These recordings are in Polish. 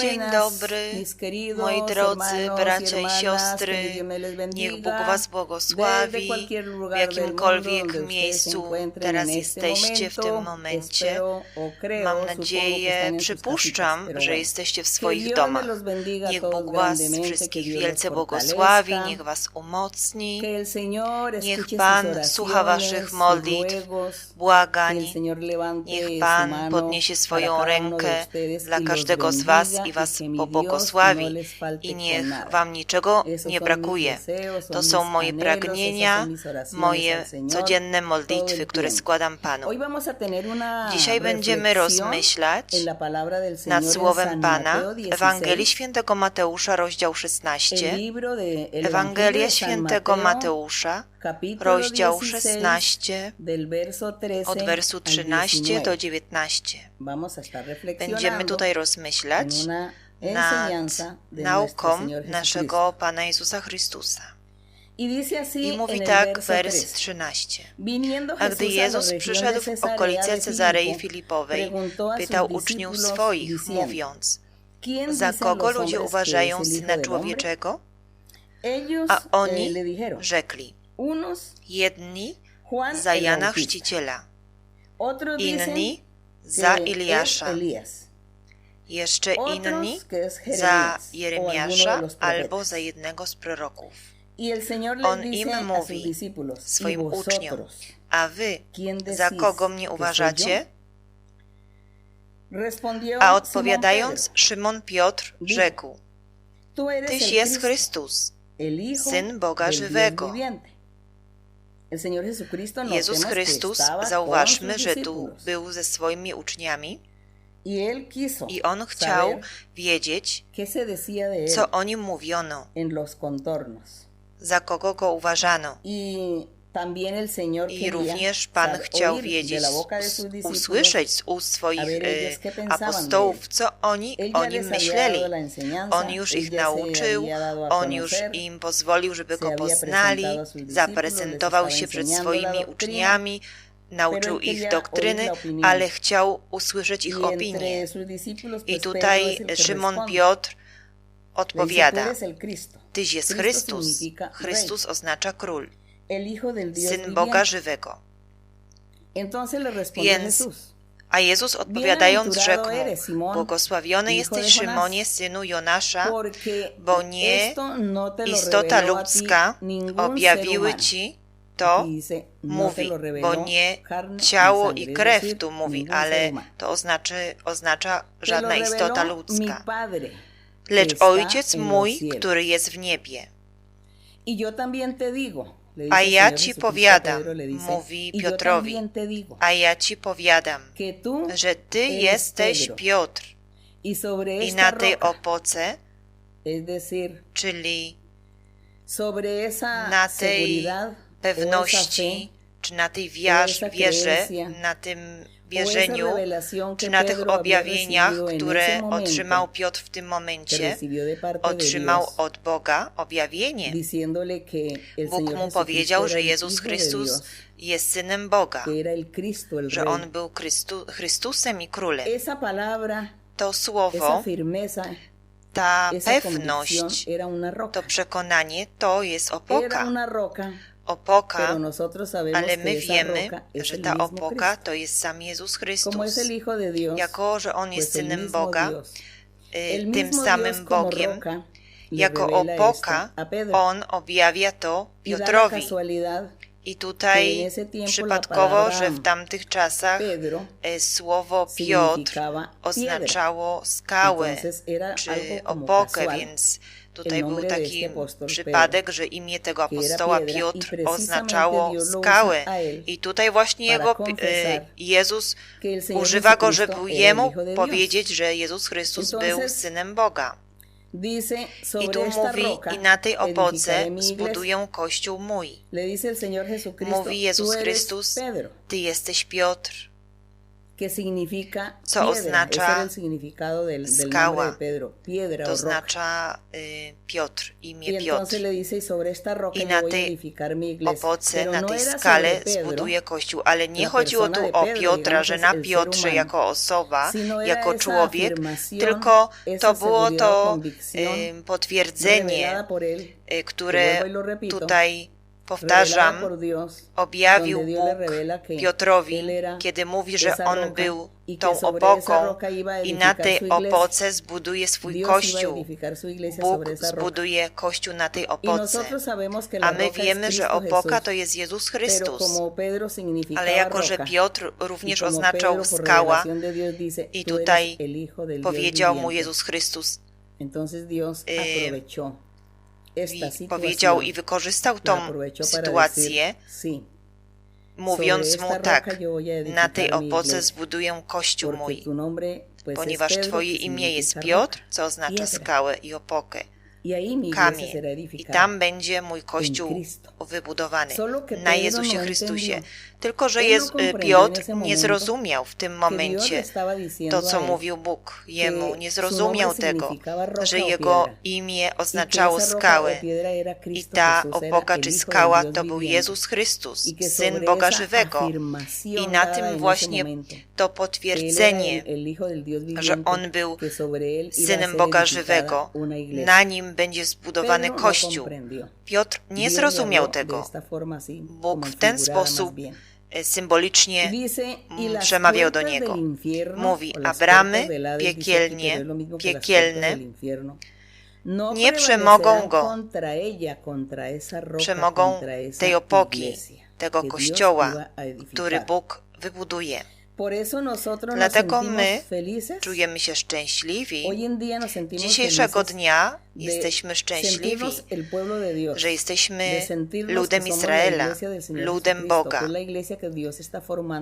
Dzień dobry, moi drodzy bracia i siostry. Niech Bóg Was błogosławi w jakimkolwiek miejscu teraz jesteście w tym momencie. Mam nadzieję, przypuszczam, że jesteście w swoich domach. Niech Bóg Was wszystkich wielce błogosławi, niech Was umocni. Niech Pan słucha Waszych modlitw, błagań. Niech Pan podniesie swoją rękę dla każdego każdego z Was i Was pobłogosławi i niech Wam niczego nie brakuje. To są moje pragnienia, moje codzienne modlitwy, które składam Panu. Dzisiaj będziemy rozmyślać nad Słowem Pana Ewangelii Świętego Mateusza, rozdział 16. Ewangelia Świętego Mateusza, rozdział 16, od wersu 13 do 19. Będziemy tutaj rozmyślać nad nauką naszego Pana Jezusa Chrystusa. I mówi tak wers 13. A gdy Jezus przyszedł w okolice Cezarei Filipowej, pytał uczniów swoich, mówiąc, za kogo ludzie uważają Syna Człowieczego? A oni rzekli, jedni za Jana Chrzciciela, inni za Eliasza, jeszcze inni za Jeremiasza albo za jednego z proroków. On im mówi, swoim uczniom, a wy za kogo mnie uważacie? A odpowiadając, Szymon Piotr rzekł, Tyś jest Chrystus, Syn Boga żywego. Jezus Chrystus, zauważmy, że tu był ze swoimi uczniami. I on chciał wiedzieć, co o nim mówiono, za kogo go uważano. I również Pan chciał wiedzieć, usłyszeć z ust swoich e, apostołów, co oni o nim myśleli. On już ich nauczył, on już im pozwolił, żeby go poznali, zaprezentował się przed swoimi uczniami, nauczył ich doktryny, ale chciał usłyszeć ich opinie. I tutaj Szymon Piotr odpowiada, Tyś jest Chrystus. Chrystus oznacza król. Syn Boga żywego. Więc, a Jezus odpowiadając rzekł mu, błogosławiony jesteś Szymonie, synu Jonasza, bo nie istota ludzka objawiły ci to, mówi, bo nie ciało i krew tu mówi, ale to oznacza, oznacza żadna istota ludzka, lecz Ojciec mój, który jest w niebie. A ja ci powiadam, mówi Piotrowi, a ja ci powiadam, że ty jesteś Piotr. I na tej opoce, czyli na tej pewności, czy na tej wierze, na tym wierzeniu, czy na tych objawieniach, które otrzymał Piotr w tym momencie, otrzymał od Boga objawienie. Bóg mu powiedział, że Jezus Chrystus jest Synem Boga, że On był Chrystu, Chrystusem i Królem. To słowo, ta pewność, to przekonanie, to jest opoka opoka, ale my wiemy, że ta opoka to jest sam Jezus Chrystus. Jako, że On jest Synem Boga, y, tym samym Bogiem, jako opoka On objawia to Piotrowi. I tutaj przypadkowo, że w tamtych czasach y, słowo Piotr oznaczało skałę czy opokę, więc Tutaj był taki przypadek, że imię tego apostoła Piotr oznaczało skałę. I tutaj właśnie jego e, Jezus używa go, żeby jemu powiedzieć, że Jezus Chrystus był synem Boga. I tu mówi, i na tej opoce zbuduję kościół mój. Mówi Jezus Chrystus, Ty jesteś Piotr. Co oznacza skała. To oznacza y, Piotr, imię Piotr. I na tej opoce, na tej skale zbuduje Kościół. Ale nie chodziło tu o Piotra, że na Piotrze jako osoba, jako człowiek, tylko to było to y, potwierdzenie, y, które tutaj powtarzam, objawił Bóg Piotrowi, kiedy mówi, że on był tą opoką i na tej opoce zbuduje swój kościół. Bóg zbuduje kościół na tej opoce. A my wiemy, że opoka to jest Jezus Chrystus. Ale jako, że Piotr również oznaczał skała i tutaj powiedział mu Jezus Chrystus, powiedział i wykorzystał tą sytuację, mówiąc mu tak, na tej opoce zbuduję kościół mój, ponieważ Twoje imię jest Piotr, co oznacza skałę i opokę. Kamień. i tam będzie mój Kościół wybudowany. Na Jezusie Chrystusie. Tylko, że Jezu, Piotr nie zrozumiał w tym momencie to, co mówił Bóg jemu. Nie zrozumiał tego, że jego imię oznaczało skałę. I ta opoka czy skała to był Jezus Chrystus, Syn Boga Żywego. I na tym właśnie to potwierdzenie, że On był Synem Boga Żywego. Na nim będzie zbudowany no Kościół. Piotr nie zrozumiał tego. Bóg w ten sposób symbolicznie przemawiał do niego. Mówi, a bramy piekielnie, piekielne no nie przemogą go, przemogą tej opoki, tego kościoła, który Bóg wybuduje. Dlatego my czujemy się szczęśliwi. Dzisiejszego dnia jesteśmy szczęśliwi, że jesteśmy ludem Izraela, ludem Boga.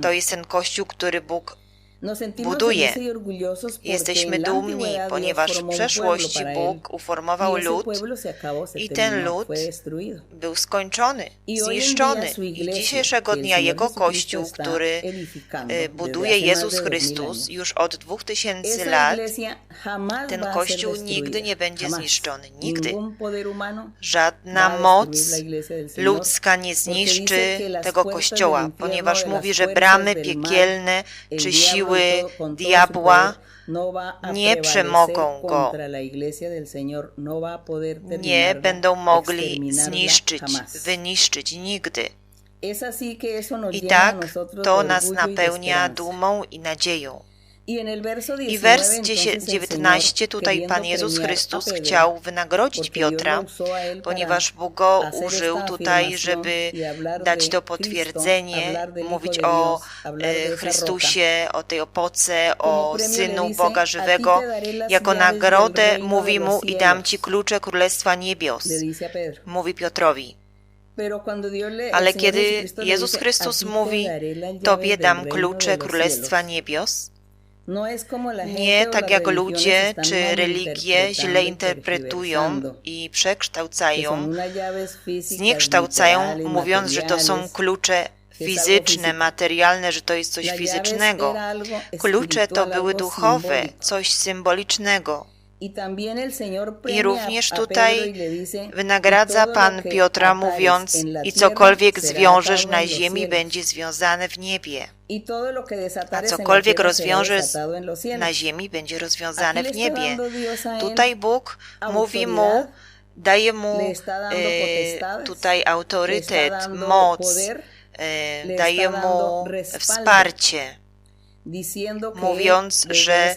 To jest ten Kościół, który Bóg buduje. Jesteśmy dumni, ponieważ w przeszłości Bóg uformował lud i ten lud był skończony, zniszczony. I dzisiejszego dnia Jego Kościół, który buduje Jezus Chrystus już od dwóch tysięcy lat, ten Kościół nigdy nie będzie zniszczony. Nigdy. Żadna moc ludzka nie zniszczy tego Kościoła, ponieważ mówi, że bramy piekielne czy siły siły diabła nie przemogą go, nie będą mogli zniszczyć, wyniszczyć nigdy. I tak to nas napełnia dumą i nadzieją. I wers 19 tutaj Pan Jezus Chrystus chciał wynagrodzić Piotra, ponieważ Bóg go użył tutaj, żeby dać to potwierdzenie, mówić o e, Chrystusie, o tej opoce, o Synu Boga żywego. Jako nagrodę mówi mu i dam Ci klucze Królestwa Niebios, mówi Piotrowi. Ale kiedy Jezus Chrystus mówi, Tobie dam klucze Królestwa Niebios, Nie tak jak ludzie czy religie źle interpretują i przekształcają, zniekształcają, mówiąc, że to są klucze fizyczne, materialne, że to jest coś fizycznego. Klucze to były duchowe, coś symbolicznego. I również tutaj wynagradza Pan Piotra mówiąc, i cokolwiek zwiążesz na ziemi będzie związane w niebie, a cokolwiek rozwiążesz na ziemi będzie rozwiązane w niebie. Tutaj Bóg mówi mu, daje mu e, tutaj autorytet, moc, e, daje mu wsparcie mówiąc, że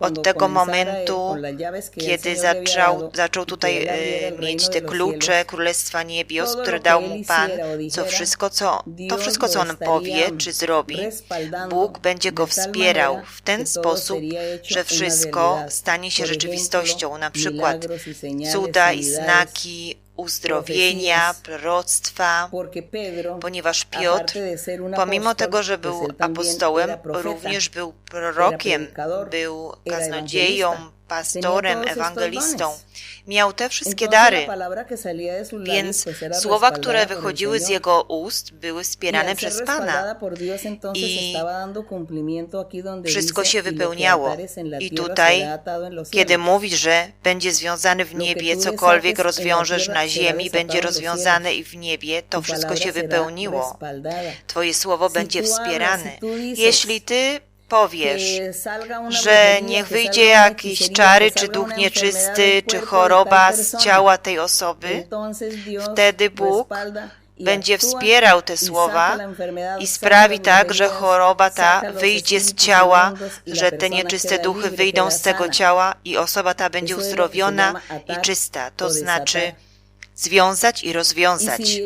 od tego momentu, kiedy zaczął, zaczął tutaj e, mieć te klucze Królestwa Niebios, które dał mu Pan, co wszystko, co, to wszystko, co on powie czy zrobi, Bóg będzie go wspierał w ten sposób, że wszystko stanie się rzeczywistością, na przykład cuda i znaki, uzdrowienia, proroctwa, ponieważ Piotr, pomimo tego, że był apostołem, również był prorokiem, był kaznodzieją, pastorem, ewangelistą. Miał te wszystkie dary, więc słowa, które wychodziły z jego ust, były wspierane przez Pana i wszystko się wypełniało. I tutaj, kiedy mówisz, że będzie związane w niebie, cokolwiek rozwiążesz na ziemi, będzie rozwiązane i w niebie, to wszystko się wypełniło. Twoje słowo będzie wspierane. Jeśli Ty powiesz, że niech wyjdzie jakiś czary, czy duch nieczysty, czy choroba z ciała tej osoby, wtedy Bóg będzie wspierał te słowa i sprawi tak, że choroba ta wyjdzie z ciała, że te nieczyste duchy wyjdą z tego ciała i osoba ta będzie uzdrowiona i czysta. To znaczy związać i rozwiązać.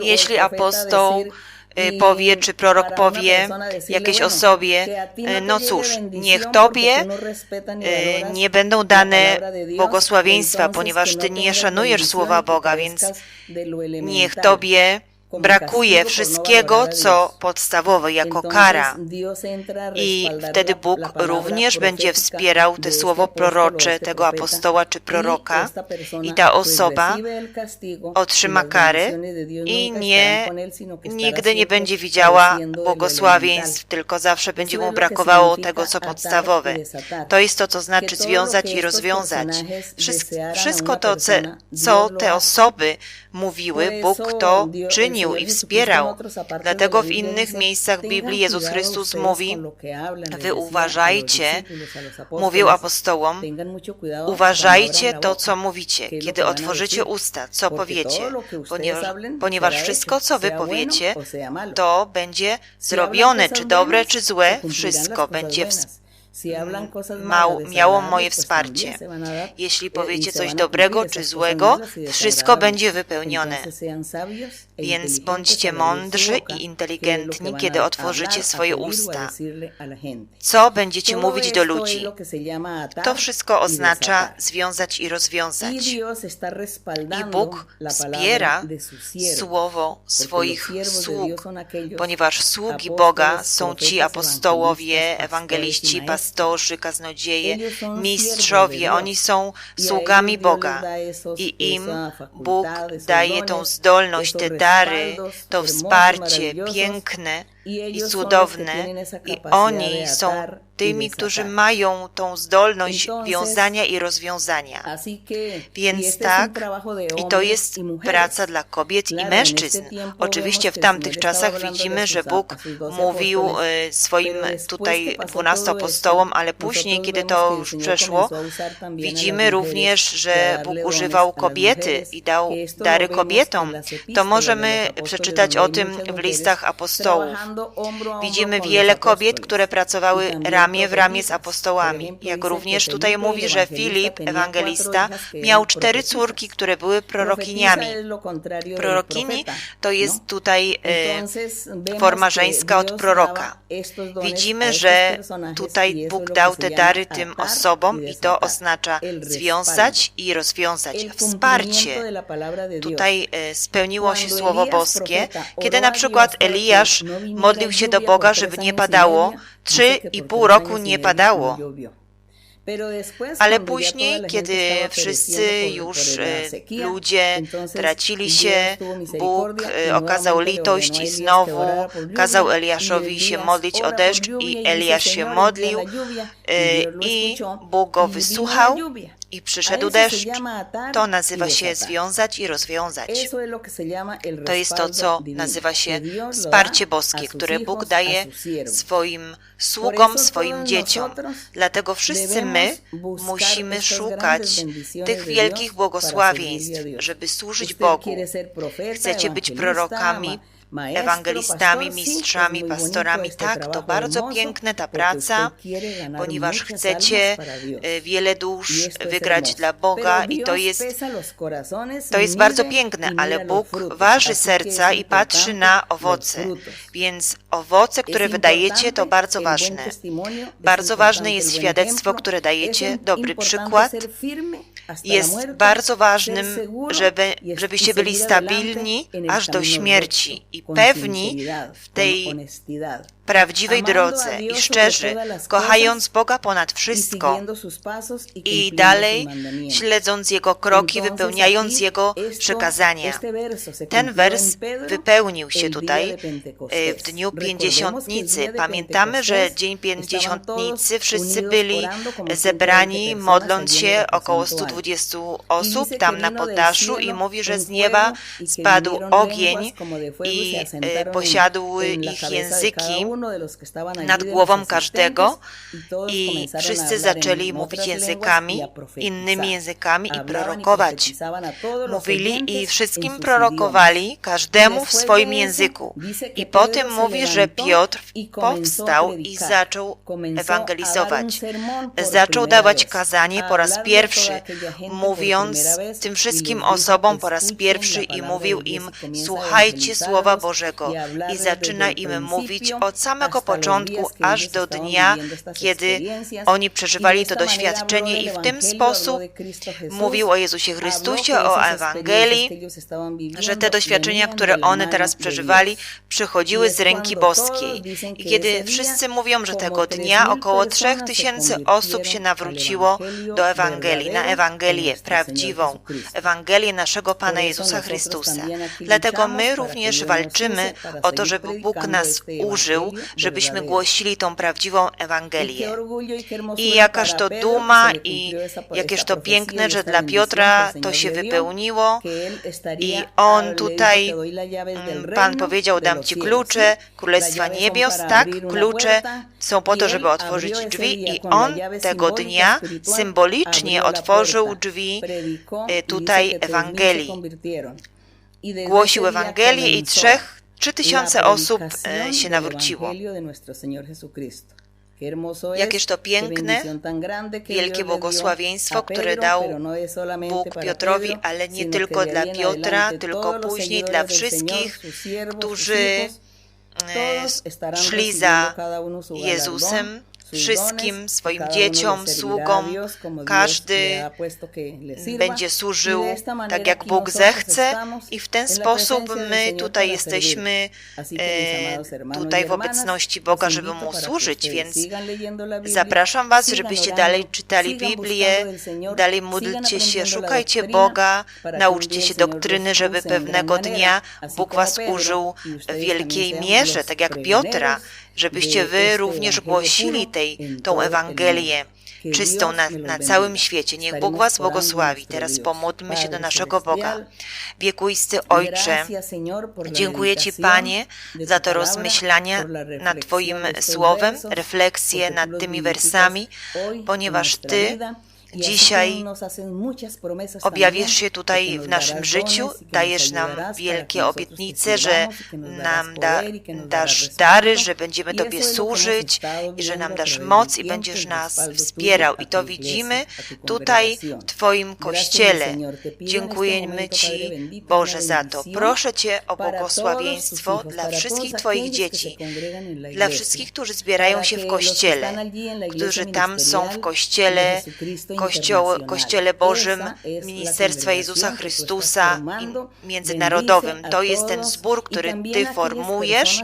Jeśli apostoł Y, powie, czy prorok powie jakiejś osobie, y, no cóż, niech Tobie y, nie będą dane błogosławieństwa, ponieważ Ty nie szanujesz słowa Boga, więc niech Tobie brakuje wszystkiego, co podstawowe, jako kara. I wtedy Bóg również będzie wspierał te słowo prorocze tego apostoła czy proroka i ta osoba otrzyma karę i nie, nigdy nie będzie widziała błogosławieństw, tylko zawsze będzie mu brakowało tego, co podstawowe. To jest to, co znaczy związać i rozwiązać. Wszystko to, co te osoby mówiły, Bóg to czynił i wspierał. Dlatego w innych miejscach Biblii Jezus Chrystus mówi, wy uważajcie, mówił apostołom, uważajcie to, co mówicie, kiedy otworzycie usta, co powiecie, ponieważ, ponieważ wszystko, co wy powiecie, to będzie zrobione, czy dobre, czy złe, wszystko będzie wspierane miało moje wsparcie. Jeśli powiecie coś dobrego czy złego, wszystko będzie wypełnione. Więc bądźcie mądrzy i inteligentni, kiedy otworzycie swoje usta. Co będziecie mówić do ludzi? To wszystko oznacza związać i rozwiązać. I Bóg wspiera słowo swoich sług, ponieważ sługi Boga są ci apostołowie, ewangeliści, pastorzy, kaznodzieje, mistrzowie. Oni są sługami Boga. i im Bóg daje tą zdolność, te dary, to wsparcie piękne i cudowne i oni są tymi, którzy mają tą zdolność wiązania i rozwiązania. Więc tak, i to jest praca dla kobiet i mężczyzn. Oczywiście w tamtych czasach widzimy, że Bóg mówił e, swoim tutaj dwunastu apostołom, ale później, kiedy to już przeszło, widzimy również, że Bóg używał kobiety i dał dary kobietom. To możemy przeczytać o tym w listach apostołów. Widzimy wiele kobiet, które pracowały ramię w ramię z apostołami. Jak również tutaj mówi, że Filip, ewangelista, miał cztery córki, które były prorokiniami. Prorokini to jest tutaj e, forma żeńska od proroka. Widzimy, że tutaj Bóg dał te dary tym osobom i to oznacza związać i rozwiązać. Wsparcie. Tutaj e, spełniło się Słowo Boskie, kiedy na przykład Eliasz modlił się do Boga, żeby nie padało. Trzy i pół roku nie padało. Ale później, kiedy wszyscy już e, ludzie tracili się, Bóg e, okazał litość i znowu kazał Eliaszowi się modlić o deszcz i Eliasz się modlił e, i Bóg go wysłuchał i przyszedł deszcz. To nazywa się związać i rozwiązać. To jest to, co nazywa się wsparcie boskie, które Bóg daje swoim sługom, swoim dzieciom. Dlatego wszyscy my musimy szukać tych wielkich błogosławieństw, żeby służyć Bogu. Chcecie być prorokami, ewangelistami, mistrzami, pastorami. Tak, to bardzo piękna ta praca, ponieważ chcecie e, wiele dusz wygrać dla Boga i to jest, to jest bardzo piękne, ale Bóg waży serca i patrzy na owoce. Więc owoce, które wydajecie, to bardzo ważne. Bardzo ważne jest świadectwo, które dajecie, dobry przykład. Jest bardzo ważnym, żeby, żebyście byli stabilni aż do śmierci i pewni w tej prawdziwej drodze i szczerzy, kochając Boga ponad wszystko. i dalej śledząc Jego kroki, wypełniając Jego przekazania. Ten wers wypełnił się tutaj w dniu Pięćdziesiątnicy. Pamiętamy, że Dzień Pięćdziesiątnicy wszyscy byli zebrani, modląc się, około 120 osób tam na poddaszu i mówi, że z nieba spadł ogień i e, posiadł ich języki nad głową każdego i wszyscy zaczęli mówić językami, innymi językami i prorokować. Mówili i wszystkim prorokowali, każdemu w swoim języku. I potem mówi, że Piotr powstał i zaczął ewangelizować. Zaczął dawać kazanie po raz pierwszy, mówiąc tym wszystkim osobom po raz pierwszy i mówił im, słuchajcie Słowa Bożego. I zaczyna im mówić od samego początku aż do dnia, kiedy oni przeżywali to doświadczenie i w tym sposób mówił o Jezusie Chrystusie, o Ewangelii, że te doświadczenia, które one teraz przeżywali, przychodziły z ręki boskiej. I kiedy wszyscy mówią, że tego dnia około trzech tysięcy osób się nawróciło do Ewangelii, na Ewangelię prawdziwą, Ewangelię naszego Pana Jezusa Chrystusa. Dlatego my również walczymy o to, żeby Bóg nas użył, żebyśmy głosili tą prawdziwą Ewangelię. I jakaż to duma i jakież to piękne, że dla Piotra to się wypełniło i on tutaj, mm, Pan powiedział, dam Ci klucze Królestwa Niebios, tak? Klucze są po to, żeby otworzyć drzwi i on tego dnia symbolicznie otworzył drzwi e, tutaj Ewangelii. Głosił Ewangelię i trzech Trzy tysiące osób e, się nawróciło. Jakież to piękne, wielkie błogosławieństwo, które dał no Bóg Piotrowi, ale nie tylko dla Piotra, tylko później dla wszystkich, którzy e, szli za Jezusem wszystkim swoim dzieciom, sługom. Każdy będzie służył tak, jak Bóg zechce i w ten sposób my tutaj jesteśmy e, tutaj w obecności Boga, żeby Mu służyć, więc zapraszam Was, żebyście dalej czytali Biblię, dalej módlcie się, szukajcie Boga, nauczcie się doktryny, żeby pewnego dnia Bóg Was użył w wielkiej mierze, tak jak Piotra, żebyście wy również głosili tej, tą Ewangelię czystą na, na całym świecie. Niech Bóg Was błogosławi. Teraz pomódlmy się do naszego Boga. Wiekuisty Ojcze, dziękuję Ci, Panie, za to rozmyślanie nad Twoim słowem, refleksję nad tymi wersami, ponieważ Ty Dzisiaj objawisz się tutaj w naszym życiu, dajesz nam wielkie obietnice, że nam da, dasz dary, że będziemy Tobie służyć i że nam dasz moc i będziesz nas wspierał. I to widzimy tutaj w Twoim Kościele. Dziękujemy Ci, Boże, za to. Proszę Cię o błogosławieństwo dla wszystkich Twoich dzieci, dla wszystkich, którzy zbierają się w Kościele, którzy tam są w Kościele, Kościoł, Kościele Bożym Ministerstwa Jezusa Chrystusa międzynarodowym. To jest ten zbór, który Ty formujesz.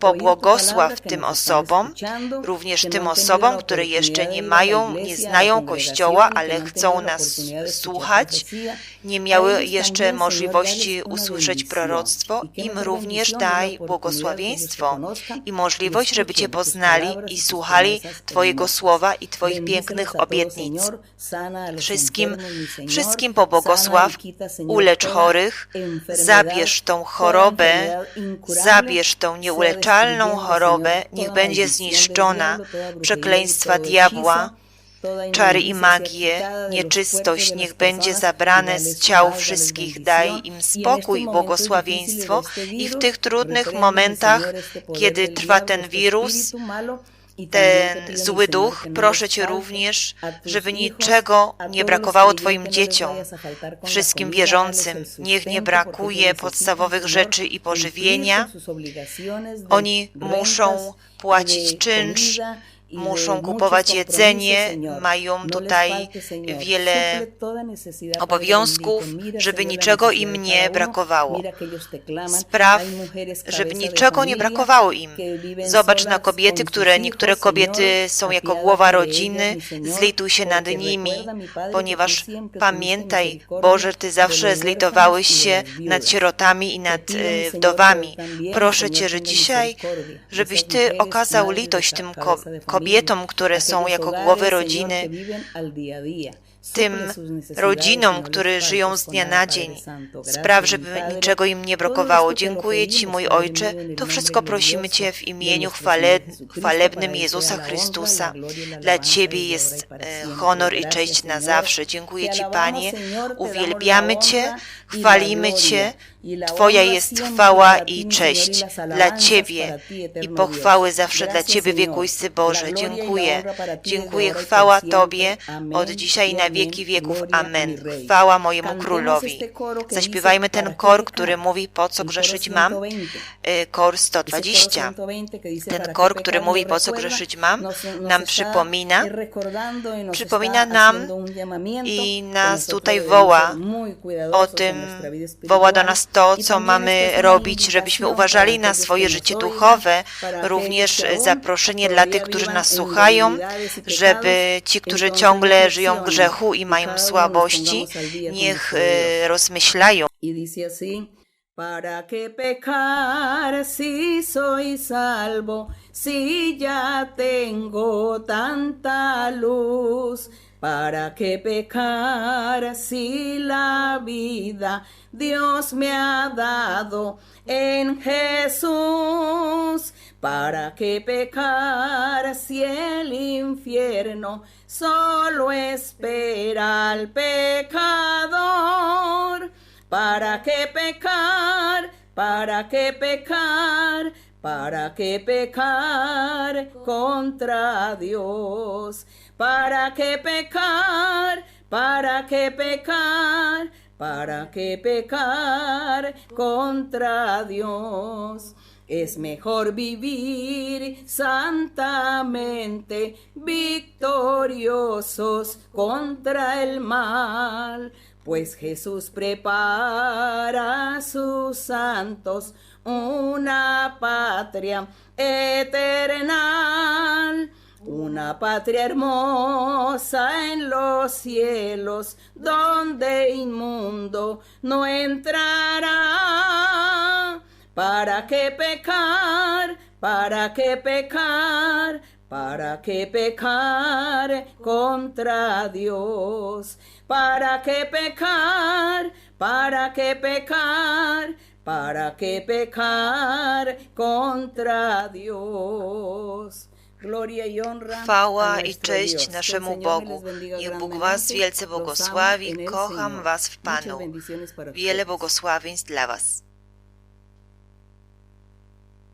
Pobłogosław tym osobom, również tym osobom, które jeszcze nie mają, nie znają Kościoła, ale chcą nas słuchać, nie miały jeszcze możliwości usłyszeć proroctwo. Im również daj błogosławieństwo i możliwość, żeby Cię poznali i słuchali Twojego słowa i Twoich pięknych obietnic. Wszystkim, wszystkim pobłogosław, ulecz chorych, zabierz tą chorobę, zabierz tą nieuleczalną chorobę, niech będzie zniszczona, przekleństwa diabła, czary i magię, nieczystość niech będzie zabrane z ciał wszystkich, daj im spokój i błogosławieństwo i w tych trudnych momentach, kiedy trwa ten wirus, ten zły duch, proszę Cię również, żeby niczego nie brakowało Twoim dzieciom, wszystkim wierzącym. Niech nie brakuje podstawowych rzeczy i pożywienia. Oni muszą płacić czynsz muszą kupować jedzenie, mają no tutaj wiele obowiązków, żeby niczego im nie brakowało. Spraw, żeby niczego nie brakowało im. Zobacz na kobiety, które niektóre kobiety są jako głowa rodziny, zlituj się nad nimi, ponieważ pamiętaj, Boże, Ty zawsze zlitowałeś się nad sierotami i nad e, wdowami. Proszę Cię, że dzisiaj, żebyś Ty okazał litość tym kobietom, które są jako głowy rodziny, tym rodzinom, które żyją z dnia na dzień. Spraw, żeby niczego im nie brakowało. Dziękuję Ci, mój Ojcze. To wszystko prosimy Cię w imieniu chwale, chwalebnym Jezusa Chrystusa. Dla Ciebie jest e, honor i cześć na zawsze. Dziękuję Ci, Panie. Uwielbiamy Cię, chwalimy Cię. Twoja jest chwała i cześć dla Ciebie i pochwały zawsze dla Ciebie, wiekuisty Boże. Dziękuję. Dziękuję. Chwała Tobie od dzisiaj na wieki wieków. Amen. Chwała mojemu królowi. Zaśpiewajmy ten kor, który mówi, po co grzeszyć mam. Y, kor 120. Ten kor, który mówi, po co grzeszyć mam, nam przypomina, przypomina nam i nas tutaj woła o tym, woła do nas to, co mamy robić, żebyśmy uważali na swoje życie duchowe, również zaproszenie dla tych, którzy nas słuchają, żeby ci, którzy ciągle żyją w grzechu i mają słabości, niech rozmyślają. ¿Para qué pecar si soy salvo, si ya tengo tanta luz? ¿Para qué pecar si la vida Dios me ha dado en Jesús? ¿Para qué pecar si el infierno solo espera al pecador? ¿Para qué pecar? ¿Para qué pecar? ¿Para qué pecar contra Dios? ¿Para qué pecar? ¿Para qué pecar? ¿Para qué pecar contra Dios? Es mejor vivir santamente, victoriosos contra el mal, pues Jesús prepara a sus santos una patria eterna una patria hermosa en los cielos, donde inmundo no entrará. ¿Para qué pecar? ¿Para qué pecar? ¿Para qué pecar contra Dios? ¿Para qué pecar? ¿Para qué pecar? ¿Para qué pecar contra Dios? Chwała i cześć naszemu Bogu. Niech Bóg Was wielce błogosławi. Kocham Was w Panu. Wiele błogosławieństw dla Was.